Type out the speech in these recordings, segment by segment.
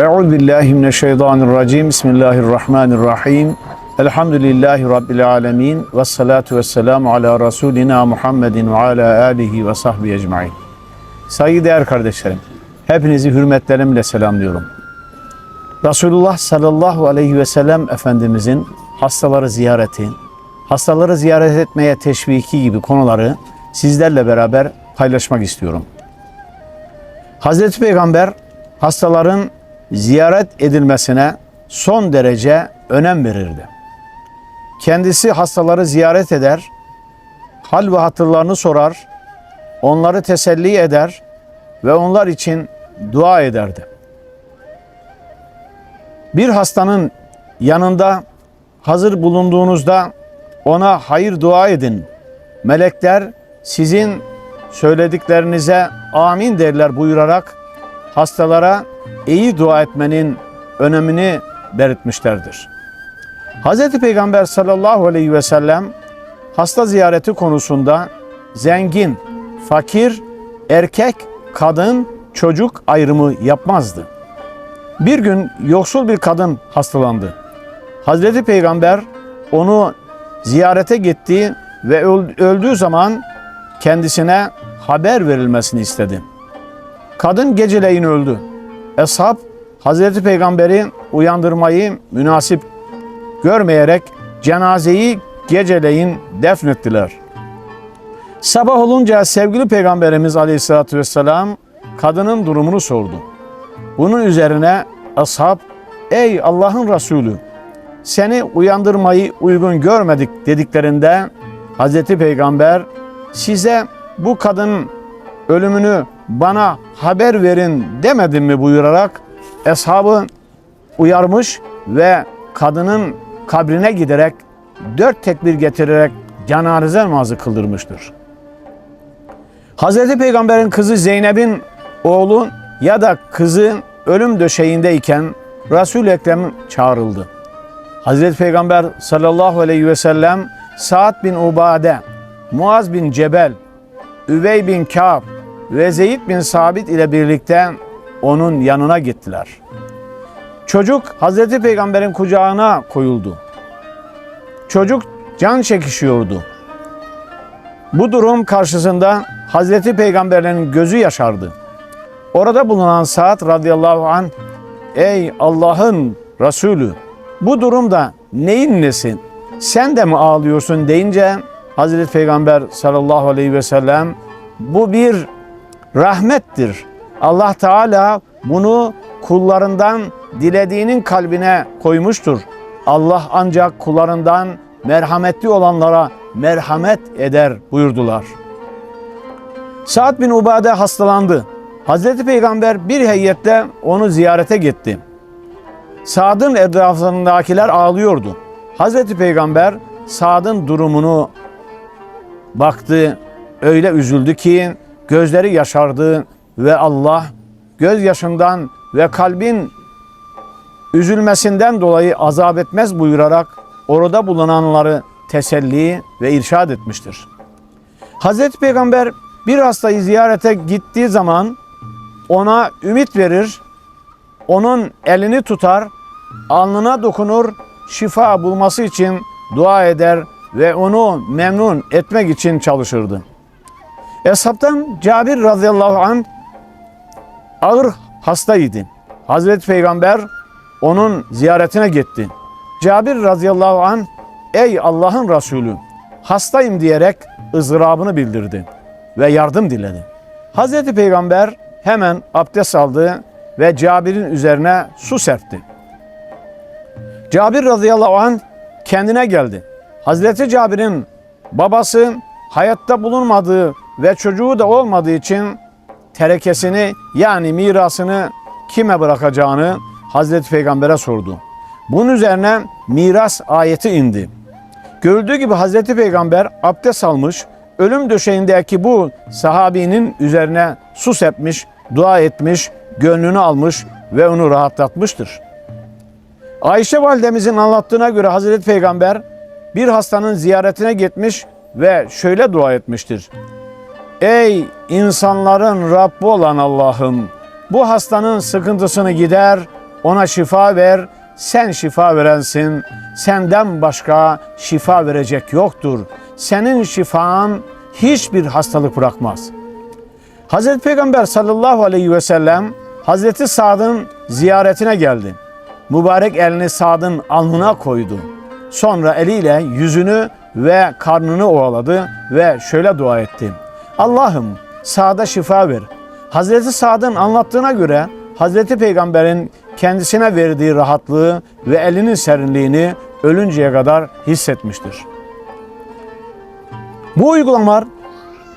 Euzu billahi mineşşeytanirracim. Bismillahirrahmanirrahim. Elhamdülillahi rabbil alamin ve salatu vesselamu ala rasulina Muhammedin ve ala alihi ve sahbihi ecmaîn. Saygıdeğer kardeşlerim, hepinizi hürmetlerimle selamlıyorum. Resulullah sallallahu aleyhi ve sellem Efendimizin hastaları ziyareti, hastaları ziyaret etmeye teşviki gibi konuları sizlerle beraber paylaşmak istiyorum. Hazreti Peygamber hastaların ziyaret edilmesine son derece önem verirdi. Kendisi hastaları ziyaret eder, hal ve hatırlarını sorar, onları teselli eder ve onlar için dua ederdi. Bir hastanın yanında hazır bulunduğunuzda ona hayır dua edin. Melekler sizin söylediklerinize amin derler buyurarak hastalara iyi dua etmenin önemini belirtmişlerdir. Hz. Peygamber sallallahu aleyhi ve sellem hasta ziyareti konusunda zengin, fakir, erkek, kadın, çocuk ayrımı yapmazdı. Bir gün yoksul bir kadın hastalandı. Hazreti Peygamber onu ziyarete gitti ve öl- öldüğü zaman kendisine haber verilmesini istedi. Kadın geceleyin öldü. Eshab Hazreti Peygamber'i uyandırmayı münasip görmeyerek cenazeyi geceleyin defnettiler. Sabah olunca sevgili Peygamberimiz Aleyhisselatü Vesselam kadının durumunu sordu. Bunun üzerine ashab, ey Allah'ın Resulü seni uyandırmayı uygun görmedik dediklerinde Hazreti Peygamber size bu kadın ölümünü bana haber verin demedim mi buyurarak eshabı uyarmış ve kadının kabrine giderek dört tekbir getirerek cenaze namazı kıldırmıştır. Hazreti Peygamber'in kızı Zeynep'in oğlu ya da kızı ölüm döşeğindeyken Resul-i Ekrem çağrıldı. Hazreti Peygamber sallallahu aleyhi ve sellem Sa'd bin Ubade, Muaz bin Cebel, Üvey bin Ka'b ve Zeyd bin Sabit ile birlikte onun yanına gittiler. Çocuk Hazreti Peygamber'in kucağına koyuldu. Çocuk can çekişiyordu. Bu durum karşısında Hazreti Peygamber'in gözü yaşardı. Orada bulunan Sa'd radıyallahu an Ey Allah'ın Resulü bu durumda neyin nesin? Sen de mi ağlıyorsun deyince Hazreti Peygamber sallallahu aleyhi ve sellem bu bir rahmettir. Allah Teala bunu kullarından dilediğinin kalbine koymuştur. Allah ancak kullarından merhametli olanlara merhamet eder buyurdular. Sa'd bin Ubade hastalandı. Hazreti Peygamber bir heyette onu ziyarete gitti. Sa'd'ın etrafındakiler ağlıyordu. Hazreti Peygamber Sa'd'ın durumunu baktı, öyle üzüldü ki gözleri yaşardı ve Allah gözyaşından ve kalbin üzülmesinden dolayı azap etmez buyurarak orada bulunanları teselli ve irşad etmiştir. Hazreti Peygamber bir hastayı ziyarete gittiği zaman ona ümit verir, onun elini tutar, alnına dokunur, şifa bulması için dua eder ve onu memnun etmek için çalışırdı. Eshabtan Cabir radıyallahu anh ağır hastaydı. Hazreti Peygamber onun ziyaretine gitti. Cabir radıyallahu anh ey Allah'ın Resulü hastayım diyerek ızdırabını bildirdi ve yardım diledi. Hazreti Peygamber hemen abdest aldı ve Cabir'in üzerine su serpti. Cabir radıyallahu anh kendine geldi. Hazreti Cabir'in babası hayatta bulunmadığı ve çocuğu da olmadığı için terekesini yani mirasını kime bırakacağını Hazreti Peygamber'e sordu. Bunun üzerine miras ayeti indi. Görüldüğü gibi Hazreti Peygamber abdest almış, ölüm döşeğindeki bu sahabinin üzerine su sepmiş, dua etmiş, gönlünü almış ve onu rahatlatmıştır. Ayşe validemizin anlattığına göre Hazreti Peygamber bir hastanın ziyaretine gitmiş ve şöyle dua etmiştir. Ey insanların Rabbi olan Allah'ım bu hastanın sıkıntısını gider, ona şifa ver. Sen şifa verensin. Senden başka şifa verecek yoktur. Senin şifan hiçbir hastalık bırakmaz. Hazreti Peygamber sallallahu aleyhi ve sellem Hazreti Sa'd'ın ziyaretine geldi. Mübarek elini Sa'd'ın alnına koydu. Sonra eliyle yüzünü ve karnını ovaladı ve şöyle dua etti. Allah'ım Sa'da şifa ver. Hazreti Sa'd'ın anlattığına göre Hazreti Peygamber'in kendisine verdiği rahatlığı ve elinin serinliğini ölünceye kadar hissetmiştir. Bu uygulamalar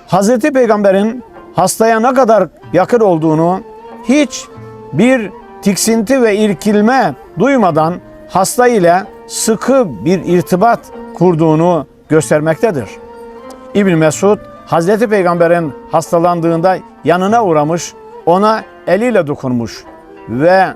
Hazreti Peygamber'in hastaya ne kadar yakın olduğunu hiç bir tiksinti ve irkilme duymadan hasta ile sıkı bir irtibat kurduğunu göstermektedir. İbn Mesud Hazreti Peygamber'in hastalandığında yanına uğramış, ona eliyle dokunmuş ve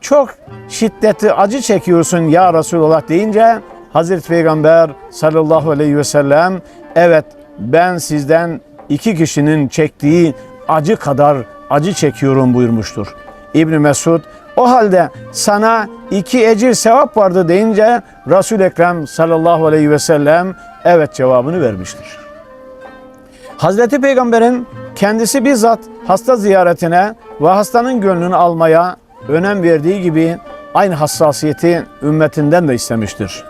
çok şiddetli acı çekiyorsun ya Resulullah deyince Hazreti Peygamber sallallahu aleyhi ve sellem evet ben sizden iki kişinin çektiği acı kadar acı çekiyorum buyurmuştur. İbn Mesud o halde sana iki ecir sevap vardı deyince Resul Ekrem sallallahu aleyhi ve sellem evet cevabını vermiştir. Hazreti Peygamber'in kendisi bizzat hasta ziyaretine ve hastanın gönlünü almaya önem verdiği gibi aynı hassasiyeti ümmetinden de istemiştir.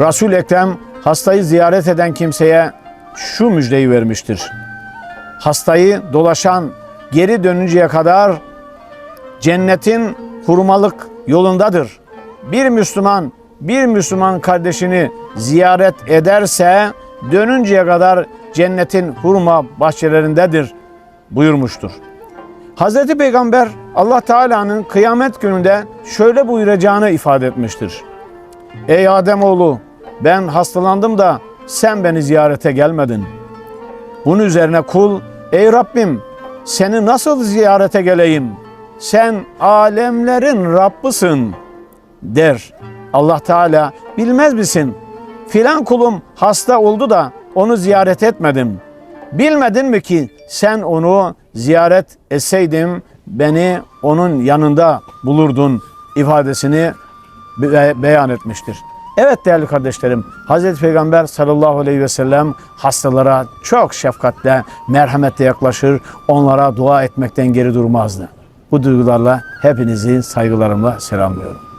Resul Ekrem hastayı ziyaret eden kimseye şu müjdeyi vermiştir. Hastayı dolaşan geri dönünceye kadar cennetin hurmalık yolundadır. Bir Müslüman bir Müslüman kardeşini ziyaret ederse dönünceye kadar cennetin hurma bahçelerindedir buyurmuştur. Hazreti Peygamber Allah Teala'nın kıyamet gününde şöyle buyuracağını ifade etmiştir. Ey Ademoğlu ben hastalandım da sen beni ziyarete gelmedin. Bunun üzerine kul ey Rabbim seni nasıl ziyarete geleyim? Sen alemlerin Rabbısın der. Allah Teala bilmez misin? Filan kulum hasta oldu da onu ziyaret etmedim. Bilmedin mi ki sen onu ziyaret etseydim beni onun yanında bulurdun ifadesini be- beyan etmiştir. Evet değerli kardeşlerim, Hazreti Peygamber sallallahu aleyhi ve sellem hastalara çok şefkatle, merhametle yaklaşır, onlara dua etmekten geri durmazdı. Bu duygularla hepinizi saygılarımla selamlıyorum.